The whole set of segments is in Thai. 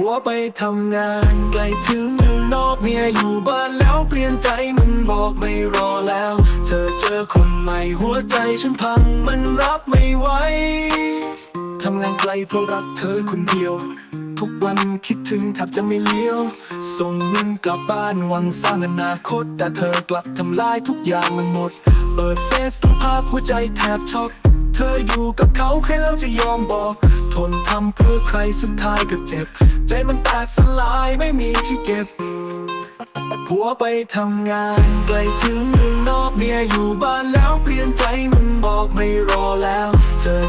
ผัวไปทำงานไกลถึงเมืองนอกเมียอยู่บ้านแล้วเปลี่ยนใจมันบอกไม่รอแล้ว เธอเจอคนใหม่หัวใจฉันพังมันรับไม่ไหวทำงานไกลเพราะรักเธอคนเดียว ทุกวันคิดถึงแทบจะไม่เลี้ยว ส่งเงินกลับบ้านหวังสร้างอนาคต แต่เธอกลับทำลายทุกอย่างมันหมด เปิดเฟซดูภาพหัวใจแทบช็อก เธออยู่กับเขาใครแล้วจะยอมบอก นทำเพื่อใครสุดท้ายก็เจ็บ ใจมันแตกสลายไม่มีที่เก็บผัวไปทำงานไกลถึงเมืองนอกเมียอยู่บ้านแล้วเปลี่ยนใจมันบอกไม่รอแล้ว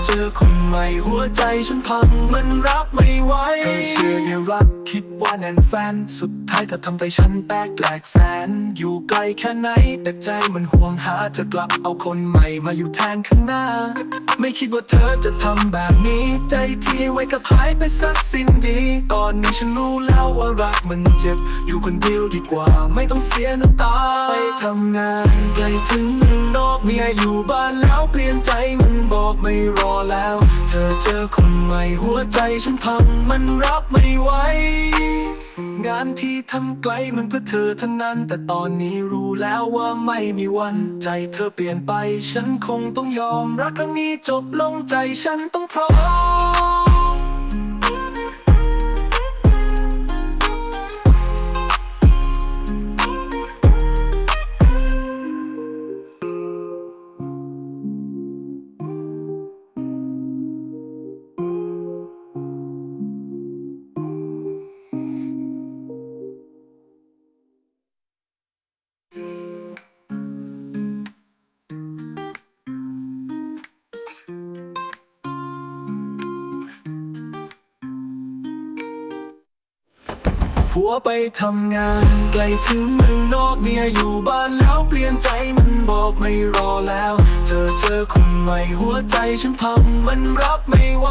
เจอคนใหม่หัวใจฉันพังมันรับไม่ไหวเธอเชื่อในรักคิดว่าแน่นแฟน สุดท้ายเธอทำใจฉันแตกแหลกแสน อยู่ไกลแค่ไหน แต่ใจมันห่วงหาเธอกลับเอาคนใหม่มาอยู่แทนข้างหน้า ไม่คิดว่าเธอจะทำแบบนี้ ใจที่ไว้กับหายไปสักสิ้นดี ตอนนี้ฉันรู้แล้วว่ารักมันเจ็บ อยู่คนเดียวดีกว่าไม่ต้องเสียน้ำตาไปทำงานไกลถึงเมืองนอกเมียอยู่บ้านแล้วเปลี่ยนใจมัน กไม่รอแล้ว เธอเจอคนใหม่หัวใจฉันพังมันรับไม่ไหวงานที่ทำไกลมันเพื่อเธอเท่านั้น แต่ตอนนี้รู้แล้วว่าไม่มีวัน ใจเธอเปลี่ยนไป ฉันคงต้องยอมรักครั้งนี้จบลงใจฉันต้องพร้อม ผัวไปทำงานไกลถึงเมืองนอกเมียอยู่บ้านแล้วเปลี่ยนใจมันบอกไม่รอแล้ว เธอเจอคนใหม่หัวใจฉันพังมันรับไม่ไหว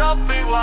รับไม่ไหว